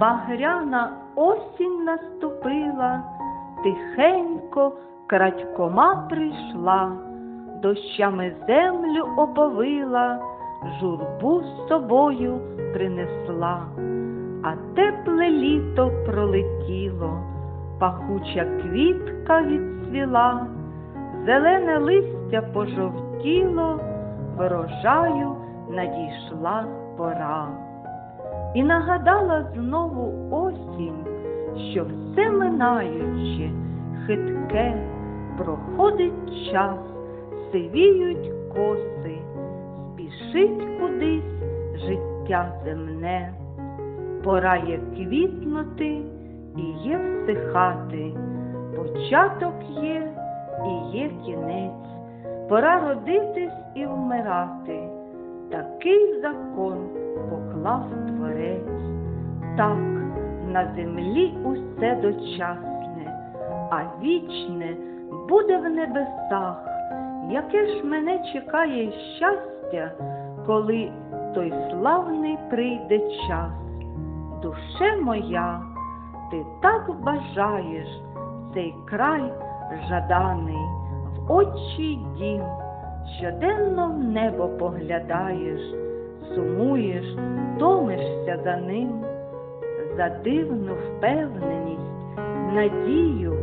Багряна осінь наступила, тихенько крадькома прийшла, дощами землю оповила, журбу з собою принесла, а тепле літо пролетіло, пахуча квітка відцвіла, зелене листя пожовтіло, врожаю надійшла пора. І нагадала знову осінь, що все минаючи, хитке, проходить час, сивіють коси, спішить кудись життя земне, пора є квітнути і є всихати, початок є і є кінець, пора родитись і вмирати. Такий закон поклав творець. Так на землі усе дочасне, а вічне буде в небесах. Яке ж мене чекає щастя, коли той славний прийде час. Душе моя, ти так бажаєш цей край жаданий, в очі дім, щоденно в небо поглядаєш, сумуєш, томишся за ним, за дивну впевненість, надію,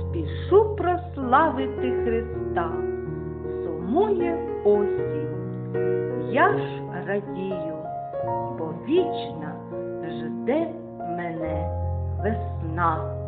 спішу прославити Христа, сумує осінь, я ж радію, бо вічна жде мене весна.